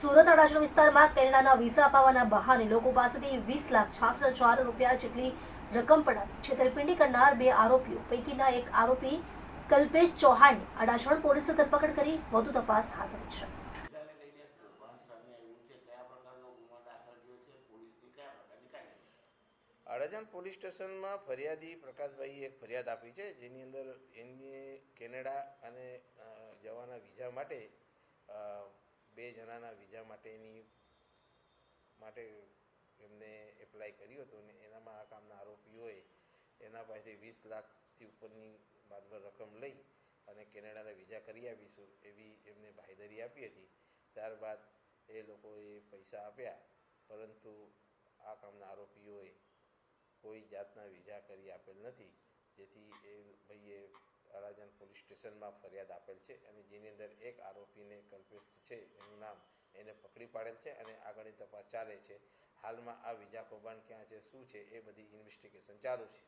સુરત અડાજણ વિસ્તારમાં કેનેડાના વિઝા અપાવવાના બહાને લોકો પાસેથી વીસ લાખ છાસઠ હજાર રૂપિયા જેટલી રકમ પડાવી છેતરપિંડી કરનાર બે આરોપીઓ, પૈકીના એક આરોપી કલ્પેશ ચૌહાણની અડાજણ પોલીસે ધરપકડ કરી, વધુ તપાસ હાથ ધરી છે. અડાજણ પોલીસ સ્ટેશનમાં ફરિયાદી પ્રકાશભાઈએ એક ફરિયાદ આપી છે, જેની અંદર એમને કેનેડા અને જવાના વિઝા માટે બે જણાના વિઝા માટેની માટે એમને એપ્લાય કર્યું હતું અને એનામાં આ કામના આરોપીઓએ એના પાસેથી વીસ લાખથી ઉપરની માતબર રકમ લઈ અને કેનેડાના વિઝા કરી આપીશું એવી એમને બાંહેધરી આપી હતી. ત્યારબાદ એ લોકોએ પૈસા આપ્યા, પરંતુ આ કામના આરોપીઓએ કોઈ જાતના વિઝા કરી આપેલ નથી. જેથી એ ભાઈએ સ્ટેશનમાં ફરિયાદ આપેલ છે અને જેની અંદર એક આરોપીને કલ્પેશ છે, એનું નામ એને પકડી પાડેલ છે અને આગળની તપાસ ચાલે છે. હાલમાં આ વીજા કૌભાંડ ક્યાં છે, શું છે, એ બધી ઇન્વેસ્ટિગેશન ચાલુ છે.